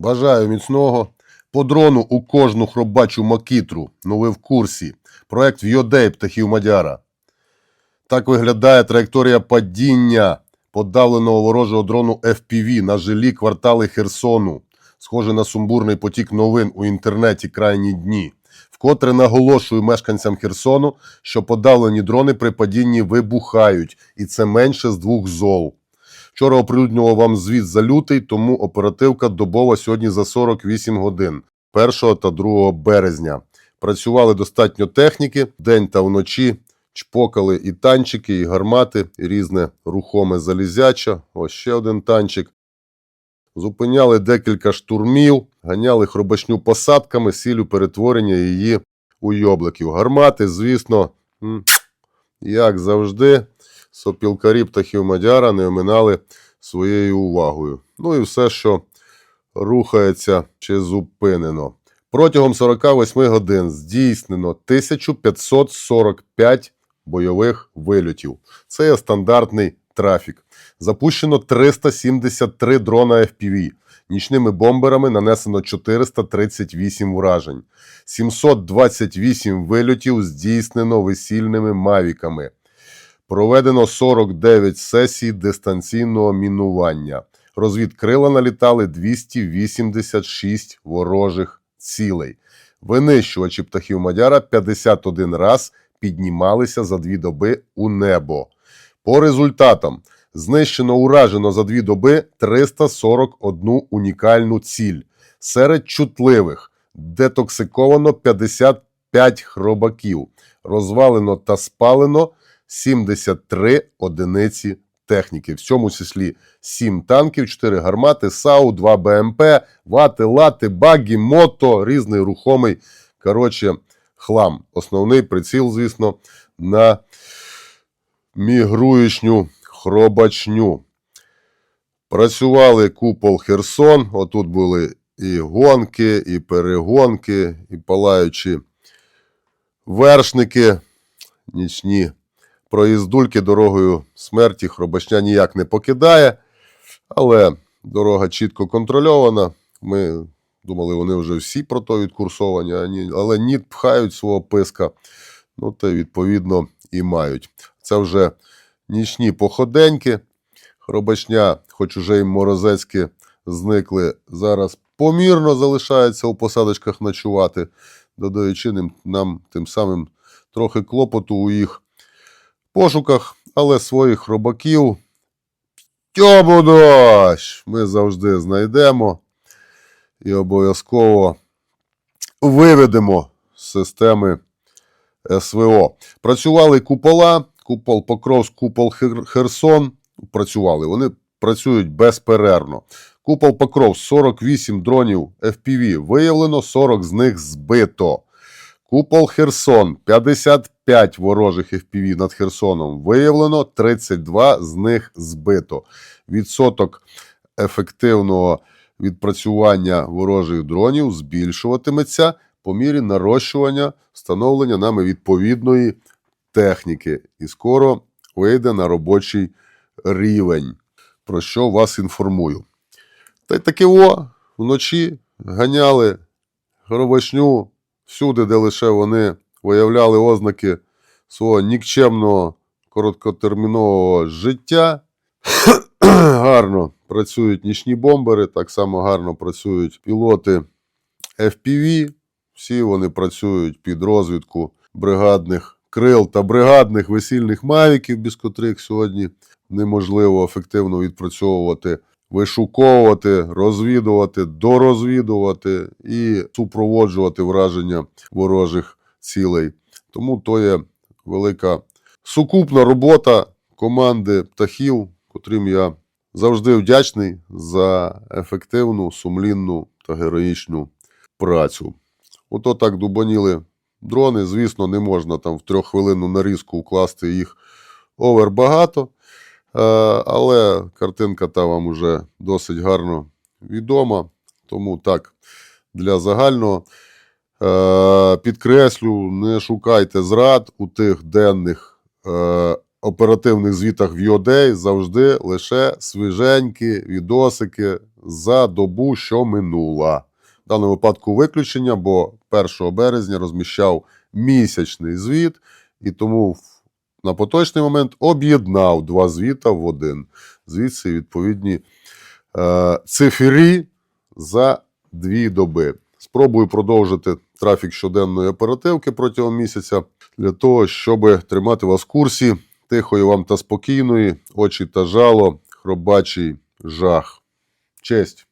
Бажаю міцного. По дрону у кожну хробачу макітру. Ну ви в курсі. Проект Вйодей птахів Мадяра. Так виглядає траєкторія падіння подавленого ворожого дрону FPV на жилі квартали Херсону. Схоже на сумбурний потік новин у інтернеті крайні дні. Вкотре наголошую мешканцям Херсону, що подавлені дрони при падінні вибухають, і це менше з двох зол. Вчора оприлюднював вам звіт за лютий, тому оперативка добова сьогодні за 48 годин 1 та 2 березня. Працювали достатньо техніки, день та вночі. Чпокали і танчики, і гармати, і різне рухоме залізяча. Ось ще один танчик. Зупиняли декілька штурмів, ганяли хробачню посадками, сілю перетворення її у йобликів. Гармати, звісно, як завжди, сопілкарі птахів Мадяра не оминали своєю увагою. Ну і все, що рухається чи зупинено. Протягом 48 годин здійснено 1545 бойових вильотів. Це є стандартний трафік. Запущено 373 дрона FPV. Нічними бомберами нанесено 438 вражень. 728 вильотів здійснено весільними мавіками. Проведено 49 сесій дистанційного мінування. Розвідкрила налітали 286 ворожих цілей. Винищувачі птахів Мадяра 51 раз піднімалися за дві доби у небо. По результатам знищено уражено за дві доби 341 унікальну ціль. Серед чутливих детоксиковано 55 хробаків, розвалено та спалено 73 одиниці техніки. В цьому числі 7 танків, 4 гармати, САУ, 2 БМП, вати, лати, багі, мото, різний рухомий. Коротше, хлам. Основний приціл, звісно, на мігруючню хробачню. Працювали купол Херсон. Отут були і гонки, і перегонки, і палаючі вершники, нічні проїздульки дорогою смерті хробачня ніяк не покидає, але дорога чітко контрольована. Ми думали, вони вже всі про то відкурсовані, але ні пхають свого писка. Ну, то відповідно і мають. Це вже нічні походеньки. Хробачня, хоч уже і морозецьки зникли, зараз помірно залишаються у посадочках ночувати, додаючи нам тим самим трохи клопоту у їх пошуках, але своїх робаків тьому дощ ми завжди знайдемо і обов'язково виведемо з системи СВО. Працювали купола, купол Покровськ, купол Херсон. Працювали. Вони працюють безперервно. Купол Покров 48 дронів FPV виявлено, 40 з них збито. Купол Херсон 55 ворожих FPV над Херсоном виявлено, 32 з них збито. Відсоток ефективного відпрацювання ворожих дронів збільшуватиметься по мірі нарощування встановлення нами відповідної техніки і скоро вийде на робочий рівень, про що вас інформую. Та й таки о, вночі ганяли гробачню всюди, де лише вони виявляли ознаки свого нікчемного короткотермінового життя. гарно працюють нічні бомбери, так само гарно працюють пілоти FPV. Всі вони працюють під розвідку бригадних крил та бригадних весільних мавіків, без котрих сьогодні неможливо ефективно відпрацьовувати, вишуковувати, розвідувати, дорозвідувати і супроводжувати враження ворожих цілей. Тому то є велика сукупна робота команди птахів, котрим я завжди вдячний за ефективну, сумлінну та героїчну працю. Ото так дубаніли дрони. Звісно, не можна там в трьоххвилинну нарізку вкласти їх овер багато. Е, Але картинка та вам уже досить гарно відома. Тому так, для загального е, підкреслю, не шукайте зрад у тих денних е, оперативних звітах в Йодей завжди лише свіженькі відосики за добу, що минула. В даному випадку виключення, бо 1 березня розміщав місячний звіт, і тому на поточний момент об'єднав два звіта в один. Звідси відповідні е, цифрі за дві доби. Спробую продовжити трафік щоденної оперативки протягом місяця для того, щоб тримати вас в курсі тихої вам та спокійної, очі та жало, хробачий жах. Честь!